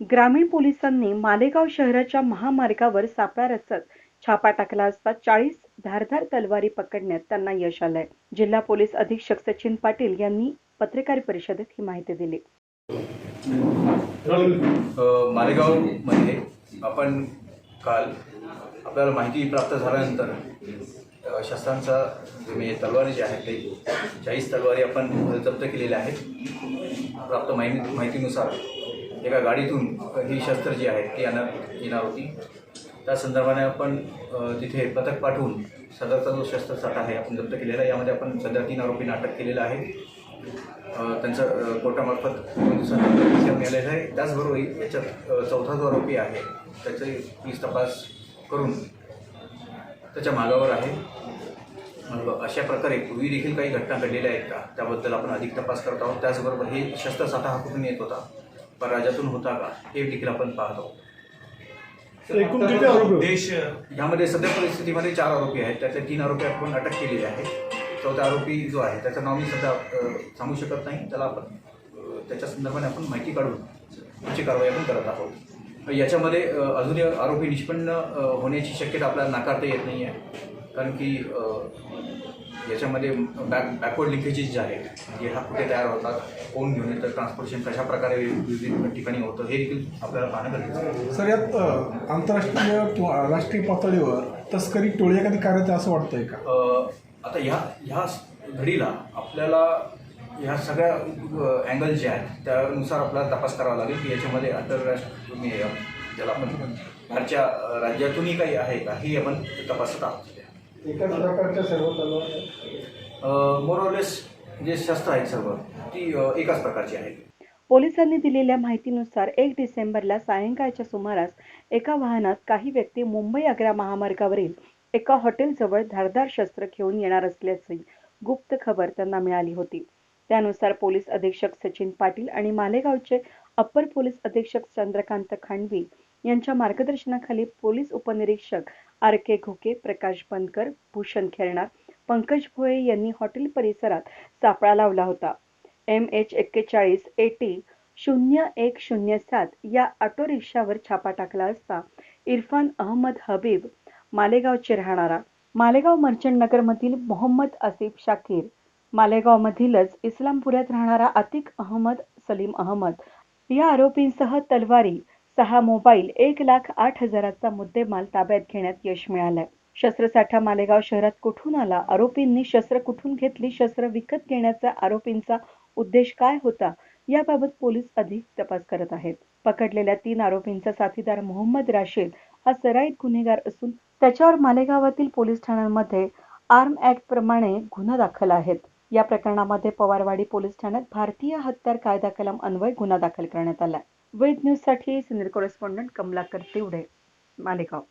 ग्रामीण पोलिसांनी मालेगाव शहराच्या महामार्गावर सापळा रचत छापा टाकला असता चाळीस धारधार तलवारी पकडण्यात त्यांना यश आलंय. जिल्हा पोलीस अधीक्षक सचिन पाटील यांनी पत्रकार परिषदेत ही माहिती दिली. मालेगावमध्ये आपण काल आपल्याला माहिती प्राप्त झाल्यानंतर शस्त्रांचा म्हणजे तलवारी जे आहेत ते चाळीस तलवारी आपण जप्त केलेल्या आहेत. प्राप्त माहिती माहितीनुसार एका गाडीतून ही शस्त्र जी आहेत ती येणार येणार होती. त्या संदर्भाने आपण तिथे पथक पाठवून सदरचा जो शस्त्रसाठा आहे आपण जप्त केलेला आहे. यामध्ये आपण सध्या तीन आरोपींना अटक केलेलं आहे. त्यांचं कोर्टामार्फत दोन आहे. त्याचबरोबर याच्यात चौथा जो आरोपी आहे त्याचे पोलीस तपास करून त्याच्या मागावर आहे. अशा प्रकारे पूर्वी देखील काही घटना घडलेल्या आहेत का? त्याबद्दल आपण अधिक तपास करत आहोत. त्याचबरोबर हे शस्त्रसाठा हा कुठून येत होता? परराज्यातून होता का? हे देखील आपण पाहत आहोत. तर एकूण किती आरोपी होते? देश यामध्ये सध्या परिस्थितीमध्ये चार आरोपी आहेत. त्यातले तीन आरोपी आपण अटक केलेले आहेत चौथा आरोपी जो आहे त्याचं नाव मी सध्या सांगू शकत नाही. त्याला आपण त्याच्या संदर्भाने आपण माहिती काढून पुढची कारवाई आपण करत आहोत. याच्यामध्ये अजूनही आरोपी निष्पन्न होण्याची शक्यता आपल्याला नाकारता येत नाही आहे कारण की याच्यामध्ये बॅक बॅकवर्ड लिंकेजेस जे आहेत जे हा कुठे तयार होतात कोण घेऊन येतं ट्रान्सपोर्टेशन कशा प्रकारे विविध ठिकाणी होतं हे देखील आपल्याला पाहणं गरजेचं सर यात आंतरराष्ट्रीय किंवा राष्ट्रीय पातळीवर तस्करी टोळी एखादी कार्यात असं वाटतंय का आता ह्या ह्या घडीला आपल्याला ह्या सगळ्या अँगल जे आहेत त्यानुसार आपल्याला तपास करावा लागेल की याच्यामध्ये आंतरराष्ट्रीय ज्याला आपण बाहेरच्या राज्यातूनही काही आहे का हे आपण तपासत आहोत. एकाच प्रकारच्या सर्व मोरलेस जे शस्त्र आहेत सर्व ती एकाच प्रकारची आहेत. पोलिसांनी दिलेल्या माहितीनुसार एक डिसेंबरला सायंकाळच्या सुमारास एका वाहनात काही व्यक्ती मुंबई आग्रा महामार्गावरील एका हॉटेलजवळ धारदार शस्त्र घेऊन येणार असल्याची गुप्त खबर त्यांना मिळाली होती. त्यानुसार पोलीस अधीक्षक सचिन पाटील आणि मालेगावचे अप्पर पोलीस अधीक्षक चंद्रकांत खांडवी यांच्या मार्गदर्शनाखाली पोलीस उपनिरीक्षक आर के घुके प्रकाश बनकर भूषण खेरणार पंकज भोये यांनी हॉटेल परिसरात सापळा लावला होता. एम एच एक्केचाळीस एटी शून्य एक शून्य सात या ऑटो रिक्षावर छापा टाकला असता इरफान अहमद हबीब मालेगावचे राहणारा. मालेगाव मर्चंट नगरमधील मोहम्मद आसिफ शाकीर. मालेगावमधीलच इस्लामपुरात राहणारा अतिक अहमद सलीम अहमद. या आरोपींसह तलवारी सहा मोबाईल एक लाख आठ हजाराचा मुद्देमाल ताब्यात घेण्यात यश मिळालंय. शस्त्रसाठा मालेगाव शहरात कुठून आला? आरोपींनी शस्त्र कुठून घेतली? शस्त्र विकत घेण्याचा आरोपींचा उद्देश काय होता? याबाबत पोलीस अधिक तपास करत आहेत. पकडलेल्या तीन आरोपींचा साथीदार मोहम्मद राशीद हा सराईत गुन्हेगार असून त्याच्यावर मालेगावातील पोलीस ठाण्यांमध्ये आर्म ऍक्ट प्रमाणे गुन्हा दाखल आहेत. या प्रकरणामध्ये पवारवाडी पोलीस ठाण्यात भारतीय हत्यार कायदा कलम अन्वय गुन्हा दाखल करण्यात आला वेद न्यूजसाठी सिनियर कॉरेस्पॉन्डंट कमलाकर तिवडे मालेगाव.